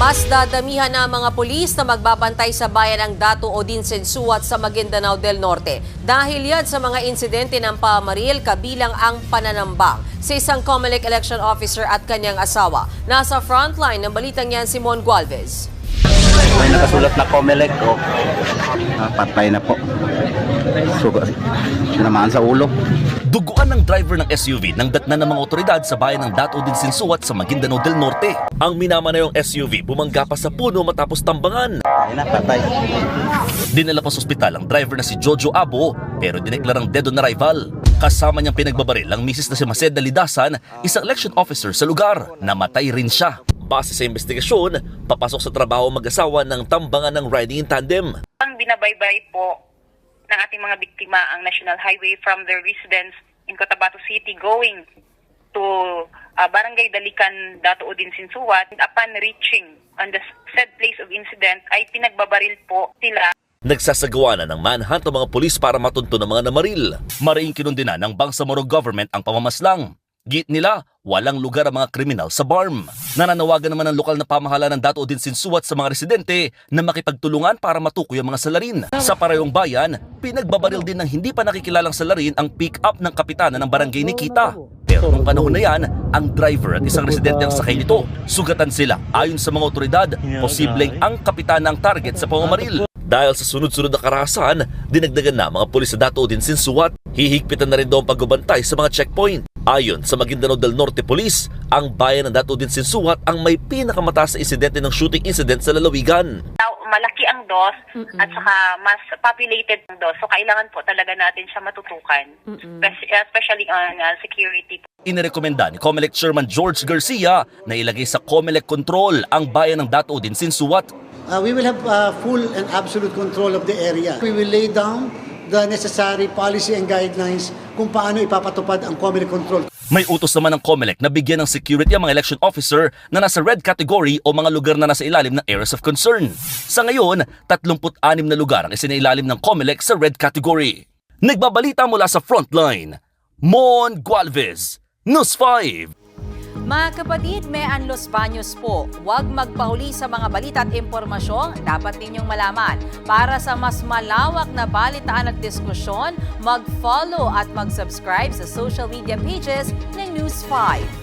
Mas dadamihan na mga pulis na magbabantay sa bayan ng Dato Odin Sensuat sa Maguindanao del Norte. Dahil yan sa mga insidente ng pamaril kabilang ang pananambang sa isang COMELEC election officer at kanyang asawa. Nasa frontline ng balitang yan si Mon Gualvez. May nakasulat na Comelec o ah, patay na po. Suga, sinamaan sa ulo. Duguan ng driver ng SUV nang datnan ng mga otoridad sa bayan ng Dato din Sinsuat sa Maguindanao del Norte. Ang minamanayong SUV bumangga pa sa puno matapos tambangan. Patay na, patay. Dinala pa sa ospital ang driver na si Jojo Abo pero dineklarang dead on arrival. Kasama niyang pinagbabaril ang misis na si Maceda Lidasan, isang election officer sa lugar. Namatay rin siya. Base sa investigasyon, papasok sa trabaho mag-asawa ng tambangan ng riding in tandem. ang binabaybay po ng ating mga biktima ang National Highway from their residence in Cotabato City going to uh, Barangay Dalican, Dato Udin, Sinsuat. Upon reaching on the said place of incident ay pinagbabaril po sila Nagsasagawa na ng manhunt ang mga pulis para matunto ng mga namaril. Mariing kinundina ng Bangsamoro government ang pamamaslang. Git nila, walang lugar ang mga kriminal sa BARM. Nananawagan naman ang lokal na pamahalaan ng Dato din Sinsuat sa mga residente na makipagtulungan para matukoy ang mga salarin. Sa parayong bayan, pinagbabaril din ng hindi pa nakikilalang salarin ang pick-up ng kapitana ng barangay Nikita. Pero nung panahon na yan, ang driver at isang residente ang sakay nito. Sugatan sila. Ayon sa mga otoridad, posibleng ang kapitana ang target sa pamamaril. Dahil sa sunod-sunod na karahasan, dinagdagan na mga pulis sa Dato din Sinsuat. Hihigpitan na rin daw ang pagbabantay sa mga checkpoint. Ayon sa Maguindanao del Norte Police, ang bayan ng Dato din Sinsuat ang may pinakamataas na insidente ng shooting incident sa lalawigan. Now, malaki ang DOS at saka mas populated ang DOS. So, kailangan po talaga natin siya matutukan, Spec- especially on uh, security. Inirekomenda ni COMELEC Chairman George Garcia na ilagay sa COMELEC control ang bayan ng Dato din Sinsuat Uh, we will have uh, full and absolute control of the area. We will lay down the necessary policy and guidelines kung paano ipapatupad ang Comelec control. May utos naman ng COMELEC na bigyan ng security ang mga election officer na nasa red category o mga lugar na nasa ilalim ng areas of concern. Sa ngayon, 36 na lugar ang isinailalim ng COMELEC sa red category. Nagbabalita mula sa frontline, Mon Gualvez, News 5. Mga kapatid, may Los Baños po. Huwag magpahuli sa mga balita at impormasyong dapat ninyong malaman. Para sa mas malawak na balitaan at diskusyon, mag-follow at mag-subscribe sa social media pages ng News 5.